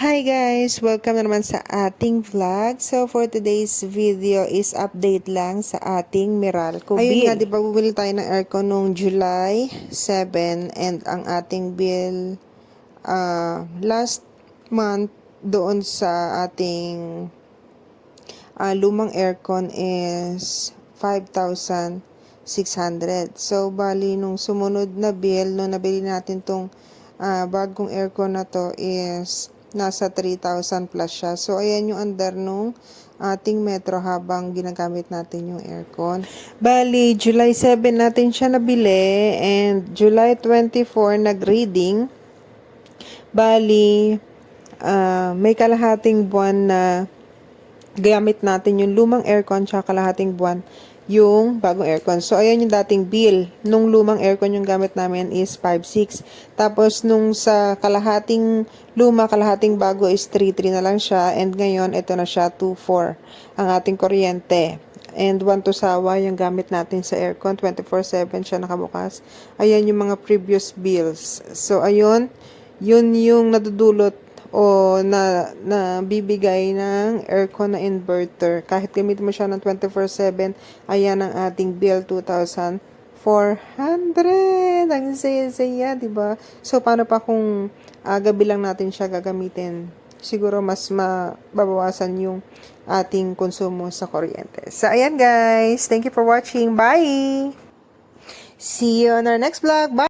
Hi guys! Welcome na naman sa ating vlog. So for today's video is update lang sa ating Meralco bill. Ayun nga, di ba bumili tayo ng aircon noong July 7 and ang ating bill uh, last month doon sa ating uh, lumang aircon is 5,600. So bali nung sumunod na bill, nung nabili natin tong uh, bagong aircon na to is nasa 3,000 plus siya. So, ayan yung under nung ating metro habang ginagamit natin yung aircon. Bali, July 7 natin siya nabili and July 24 nag-reading. Bali, uh, may kalahating buwan na gamit natin yung lumang aircon tsaka kalahating buwan yung bagong aircon. So, ayan yung dating bill. Nung lumang aircon yung gamit namin is 5.6. Tapos, nung sa kalahating luma, kalahating bago is 3.3 na lang siya. And ngayon, ito na siya, 2.4 ang ating kuryente. And one to sawa yung gamit natin sa aircon. 24-7 siya nakabukas. Ayan yung mga previous bills. So, ayun. Yun yung nadudulot o na, na bibigay ng aircon na inverter. Kahit gamitin mo siya ng 24-7, ayan ang ating bill, 2,400. Ang saya-saya, di ba? So, paano pa kung uh, gabi lang natin siya gagamitin? Siguro mas mababawasan yung ating konsumo sa kuryente. So, ayan guys. Thank you for watching. Bye! See you on our next vlog. Bye!